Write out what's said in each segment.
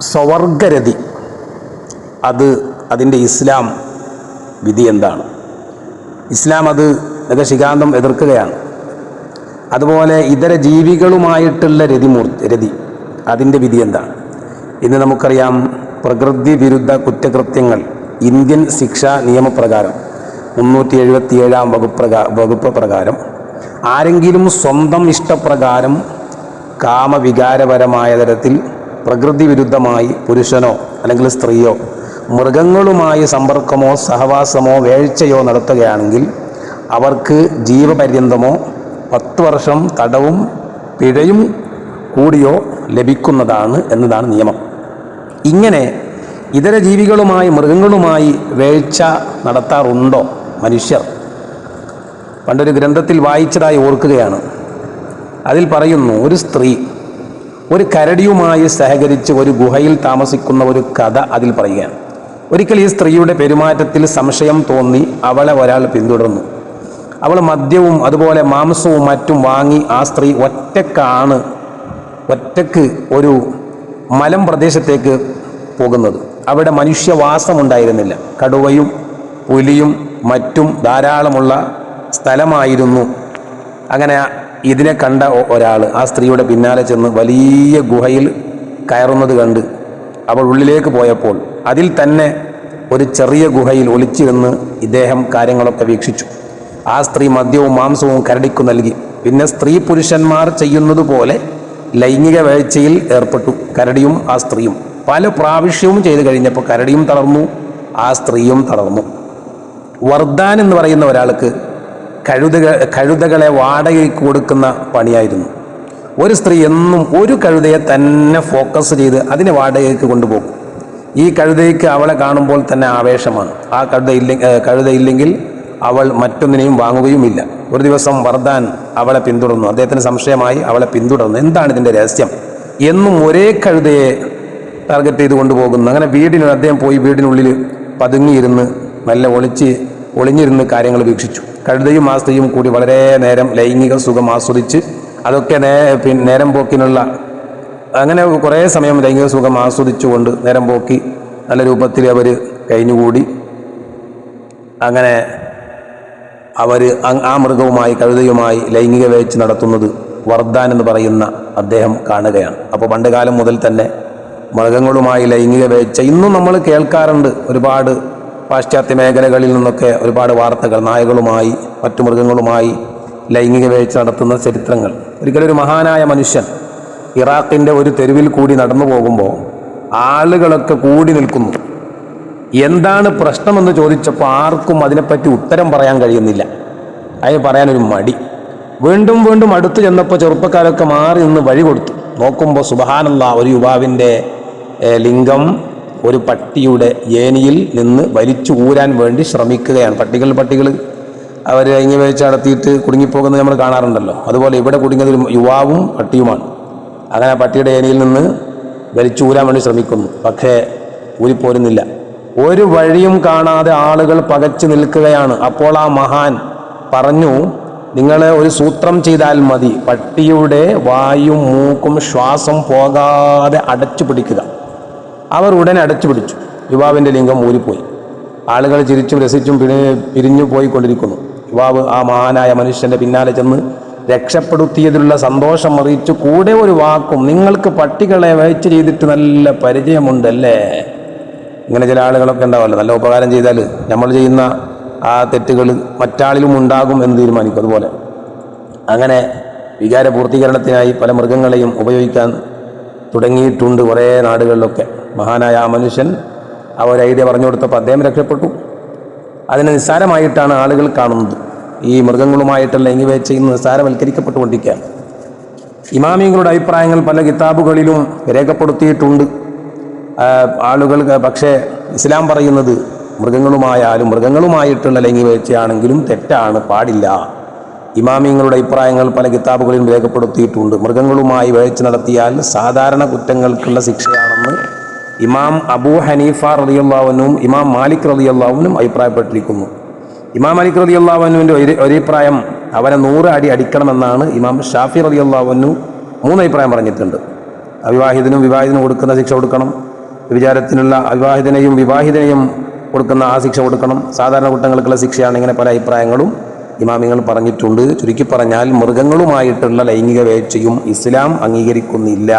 സ്വവർഗരതി. അത് അതിന്റെ ഇസ്ലാം വിധി എന്താണ്? ഇസ്ലാം അത് നഖശികാന്തം എതിർക്കുകയാണ്. അതുപോലെ ഇതര ജീവികളുമായിട്ടുള്ള രതിമൂർ രതി അതിന്റെ വിധി എന്താണ്? ഇന്ന് നമുക്കറിയാം പ്രകൃതി വിരുദ്ധ കുറ്റകൃത്യങ്ങൾ ഇന്ത്യൻ ശിക്ഷാ നിയമപ്രകാരം മുന്നൂറ്റി എഴുപത്തി ഏഴാം വകുപ്പ് പ്രകാ വകുപ്പ് പ്രകാരം ആരെങ്കിലും സ്വന്തം ഇഷ്ടപ്രകാരം കാമവികാരപരമായ തരത്തിൽ പ്രകൃതി വിരുദ്ധമായി പുരുഷനോ അല്ലെങ്കിൽ സ്ത്രീയോ മൃഗങ്ങളുമായി സമ്പർക്കമോ സഹവാസമോ വേഴ്ചയോ നടത്തുകയാണെങ്കിൽ അവർക്ക് ജീവപര്യന്തമോ പത്ത് വർഷം തടവും പിഴയും കൂടിയോ ലഭിക്കുന്നതാണ് എന്നതാണ് നിയമം. ഇങ്ങനെ ഇതര ജീവികളുമായി മൃഗങ്ങളുമായി വേഴ്ച നടത്താറുണ്ടോ മനുഷ്യർ? പണ്ടൊരു ഗ്രന്ഥത്തിൽ വായിച്ചതായി ഓർക്കുകയാണ്. അതിൽ പറയുന്നു ഒരു സ്ത്രീ ഒരു കരടിയുമായി സഹകരിച്ച് ഒരു ഗുഹയിൽ താമസിക്കുന്ന ഒരു കഥ അതിൽ പറയുകയാണ്. ഒരിക്കൽ ഈ സ്ത്രീയുടെ പെരുമാറ്റത്തിൽ സംശയം തോന്നി അവളെ ഒരാൾ പിന്തുടർന്നു. അവൾ മദ്യവും അതുപോലെ മാംസവും മറ്റും വാങ്ങി ആ സ്ത്രീ ഒറ്റക്കാണ് ഒറ്റയ്ക്ക് ഒരു മലം പ്രദേശത്തേക്ക് പോകുന്നത്. അവിടെ മനുഷ്യവാസമുണ്ടായിരുന്നില്ല കടുവയും പുലിയും മറ്റും ധാരാളമുള്ള സ്ഥലമായിരുന്നു. അങ്ങനെ ഇതിനെ കണ്ട ഒരാൾ ആ സ്ത്രീയുടെ പിന്നാലെ ചെന്ന് വലിയ ഗുഹയിൽ കയറുന്നത് കണ്ട് അവൾ ഉള്ളിലേക്ക് പോയപ്പോൾ അതിൽ തന്നെ ഒരു ചെറിയ ഗുഹയിൽ ഒളിച്ചിരുന്ന് ഇദ്ദേഹം കാര്യങ്ങളൊക്കെ വീക്ഷിച്ചു. ആ സ്ത്രീ മദ്യവും മാംസവും കരടിക്കു നൽകി. പിന്നെ സ്ത്രീ പുരുഷന്മാർ ചെയ്യുന്നത് പോലെ ലൈംഗിക വേഴ്ചയിൽ ഏർപ്പെട്ടു കരടിയും ആ സ്ത്രീയും. പല പ്രാവശ്യവും ചെയ്തു കഴിഞ്ഞപ്പോൾ കരടിയും തളർന്നു ആ സ്ത്രീയും തളർന്നു. വർദ്ധാൻ എന്ന് പറയുന്ന ഒരാൾക്ക് കഴുതക കഴുതകളെ വാടകയ്ക്ക് കൊടുക്കുന്ന പണിയായിരുന്നു. ഒരു സ്ത്രീ എന്നും ഒരു കഴുതയെ തന്നെ ഫോക്കസ് ചെയ്ത് അതിനെ വാടകയ്ക്ക് കൊണ്ടുപോകും ഈ കഴുതയ്ക്ക് അവളെ കാണുമ്പോൾ തന്നെ ആവേശമാണ്. ആ കഴുത ഇല്ലെ കഴുത ഇല്ലെങ്കിൽ അവൾ മറ്റൊന്നിനെയും വാങ്ങുകയുമില്ല. ഒരു ദിവസം വർദ്ധാൻ അവളെ പിന്തുടർന്നു. അദ്ദേഹത്തിന് സംശയമായി അവളെ പിന്തുടർന്നു. എന്താണ് ഇതിന്റെ രഹസ്യം? എന്നും ഒരേ കഴുതയെ ടാർഗറ്റ് ചെയ്ത് കൊണ്ടുപോകുന്നു. അങ്ങനെ വീടിന് അദ്ദേഹം പോയി വീടിനുള്ളിൽ പതുങ്ങിയിരുന്ന് നല്ല ഒളിച്ച് ഒളിഞ്ഞിരുന്ന് കാര്യങ്ങൾ വീക്ഷിച്ചു. കഴുതയും ആ സ്ത്രീയും കൂടി വളരെ നേരം ലൈംഗിക സുഖം ആസ്വദിച്ച് അതൊക്കെ നേ പിന്നെ നേരം പോക്കിനുള്ള അങ്ങനെ കുറേ സമയം ലൈംഗിക സുഖം ആസ്വദിച്ചുകൊണ്ട് നേരം പോക്കി നല്ല രൂപത്തിൽ അവർ കഴിഞ്ഞുകൂടി. അങ്ങനെ അവർ ആ മൃഗവുമായി കഴുതയുമായി ലൈംഗിക വേച്ച് നടത്തുന്നത് വർദ്ധാൻ എന്ന് പറയുന്ന അദ്ദേഹം കാണുകയാണ്. അപ്പോൾ പണ്ട് കാലം മുതൽ തന്നെ മൃഗങ്ങളുമായി ലൈംഗിക വേഴ്ച ഇന്നും നമ്മൾ കേൾക്കാറുണ്ട് ഒരുപാട് പാശ്ചാത്യ മേഖലകളിൽ നിന്നൊക്കെ ഒരുപാട് വാർത്തകൾ നായകളുമായി മറ്റു മൃഗങ്ങളുമായി ലൈംഗിക വേഴ്ച നടത്തുന്ന ചരിത്രങ്ങൾ. ഒരിക്കലൊരു മഹാനായ മനുഷ്യൻ ഇറാഖിന്റെ ഒരു തെരുവിൽ കൂടി നടന്നു പോകുമ്പോൾ ആളുകളൊക്കെ കൂടി നിൽക്കുന്നു. എന്താണ് പ്രശ്നമെന്ന് ചോദിച്ചപ്പോൾ ആർക്കും അതിനെപ്പറ്റി ഉത്തരം പറയാൻ കഴിയുന്നില്ല. അതിന് പറയാനൊരു മടി. വീണ്ടും വീണ്ടും അടുത്ത് ചെന്നപ്പോൾ ചെറുപ്പക്കാരൊക്കെ മാറി നിന്ന് വഴി കൊടുത്തു. നോക്കുമ്പോൾ സുബഹാനല്ല ഒരു യുവാവിന്റെ ലിംഗം ഒരു പട്ടിയുടെ ഏനിയിൽ നിന്ന് വലിച്ചു ഊരാൻ വേണ്ടി ശ്രമിക്കുകയാണ്. പട്ടികൾ പട്ടികൾ. അവർ ഇങ്ങനെ വെച്ച് നടത്തിയിട്ട് കുടുങ്ങിപ്പോകുന്നത് നമ്മൾ കാണാറുണ്ടല്ലോ. അതുപോലെ ഇവിടെ കുടുങ്ങിയത് യുവാവും പട്ടിയുമാണ്. അങ്ങനെ പട്ടിയുടെ ഏനിയിൽ നിന്ന് വലിച്ചു ഊരാൻ വേണ്ടി ശ്രമിക്കുന്നു. പക്ഷേ ഊരിപ്പോരുന്നില്ല. ഒരു വഴിയും കാണാതെ ആളുകൾ പകച്ചു നിൽക്കുകയാണ്. അപ്പോൾ ആ മഹാൻ പറഞ്ഞു നിങ്ങൾ ഒരു സൂത്രം ചെയ്താൽ മതി. പട്ടിയുടെ വായും മൂക്കും ശ്വാസം പോകാതെ അടച്ചു പിടിക്കുക. അവർ ഉടനെ അടച്ചു പിടിച്ചു. യുവാവിന്റെ ലിംഗം ഊരിപ്പോയി. ആളുകൾ ചിരിച്ചും രസിച്ചും പിരി പിരിഞ്ഞു പോയിക്കൊണ്ടിരിക്കുന്നു. യുവാവ് ആ മഹാനായ മനുഷ്യന്റെ പിന്നാലെ ചെന്ന് രക്ഷപ്പെടുത്തിയതിലുള്ള സന്തോഷം അറിയിച്ചു. കൂടെ ഒരു വാക്കും നിങ്ങൾക്ക് പട്ടികളെ വഹിച്ച് ചെയ്തിട്ട് നല്ല പരിചയമുണ്ടല്ലേ? ഇങ്ങനെ ചില ആളുകളൊക്കെ ഉണ്ടാവുമല്ലോ നല്ല ഉപകാരം ചെയ്താൽ നമ്മൾ ചെയ്യുന്ന ആ തെറ്റുകൾ മറ്റാളിലും ഉണ്ടാകും എന്ന് തീരുമാനിക്കും അതുപോലെ. അങ്ങനെ വികാര പൂർത്തീകരണത്തിനായി പല മൃഗങ്ങളെയും ഉപയോഗിക്കാൻ തുടങ്ങിയിട്ടുണ്ട് കുറേ നാടുകളിലൊക്കെ. മഹാനായ ആ മനുഷ്യൻ ആ ഒരു ഐഡിയ പറഞ്ഞു കൊടുത്തപ്പോൾ അദ്ദേഹം രക്ഷപ്പെട്ടു. അതിനെ നിസ്സാരമായിട്ടാണ് ആളുകൾ കാണുന്നത്. ഈ മൃഗങ്ങളുമായിട്ടുള്ള ലൈംഗിക ചെയ്യുന്ന നിസ്സാരവൽക്കരിക്കപ്പെട്ടുകൊണ്ടിരിക്കുകയാണ്. ഇമാമിങ്ങളുടെ അഭിപ്രായങ്ങൾ പല കിതാബുകളിലും രേഖപ്പെടുത്തിയിട്ടുണ്ട്. ആളുകൾ പക്ഷേ ഇസ്ലാം പറയുന്നത് മൃഗങ്ങളുമായാലും മൃഗങ്ങളുമായിട്ടുള്ള ലൈംഗിക വീഴ്ചയാണെങ്കിലും തെറ്റാണ് പാടില്ല. ഇമാമിങ്ങളുടെ അഭിപ്രായങ്ങൾ പല കിതാബുകളിലും രേഖപ്പെടുത്തിയിട്ടുണ്ട്. മൃഗങ്ങളുമായി വേഴ്ച നടത്തിയാൽ സാധാരണ കുറ്റങ്ങൾക്കുള്ള ശിക്ഷയാണെന്ന് ഇമാം അബൂ ഹനീഫ റളിയല്ലാഹുവിനും ഇമാം മാലിക് റളിയല്ലാഹുവിനും അഭിപ്രായപ്പെട്ടിരിക്കുന്നു. ഇമാം മാലിക് റളിയല്ലാഹുവിന്റെ ഒരു അഭിപ്രായം അവനെ നൂറ് അടി അടിക്കണമെന്നാണ് ഇമാം ഷാഫി റളിയല്ലാഹുവിനു മൂന്ന് അഭിപ്രായം പറഞ്ഞിട്ടുണ്ട്. അവിവാഹിതനും വിവാഹിതനും കൊടുക്കുന്ന ശിക്ഷ കൊടുക്കണം വിചാരത്തിനുള്ള അവിവാഹിതനെയും വിവാഹിതനെയും കൊടുക്കുന്ന ആ ശിക്ഷ കൊടുക്കണം. സാധാരണ കുട്ടികൾക്കുള്ള ശിക്ഷയാണ് ഇങ്ങനെ പല അഭിപ്രായങ്ങളും ഇമാമിങ്ങൾ പറഞ്ഞിട്ടുണ്ട്. ചുരുക്കി പറഞ്ഞാൽ മൃഗങ്ങളുമായിട്ടുള്ള ലൈംഗിക വേഴ്ചയും ഇസ്ലാം അംഗീകരിക്കുന്നില്ല.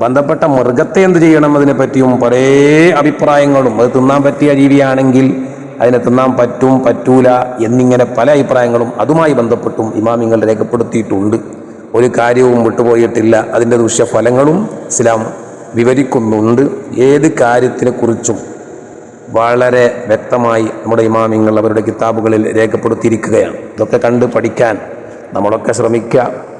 ബന്ധപ്പെട്ട മൃഗത്തെ എന്ത് ചെയ്യണം അതിനെ പറ്റിയും പല അഭിപ്രായങ്ങളും. അത് തിന്നാൻ പറ്റിയ ജീവിയാണെങ്കിൽ അതിനെ തിന്നാൻ പറ്റും പറ്റൂല എന്നിങ്ങനെ പല അഭിപ്രായങ്ങളും അതുമായി ബന്ധപ്പെട്ടും ഇമാമിങ്ങൾ രേഖപ്പെടുത്തിയിട്ടുണ്ട്. ഒരു കാര്യവും വിട്ടുപോയിട്ടില്ല. അതിന്റെ ദൂഷ്യഫലങ്ങളും ഇസ്ലാം വിവരിക്കുന്നുണ്ട്. ഏത് കാര്യത്തിനെക്കുറിച്ചും വളരെ വ്യക്തമായി നമ്മുടെ ഇമാമിങ്ങൾ അവരുടെ കിതാബുകളിൽ രേഖപ്പെടുത്തിയിരിക്കുകയാണ്. ഇതൊക്കെ കണ്ട് പഠിക്കാൻ നമ്മളൊക്കെ ശ്രമിക്കുക.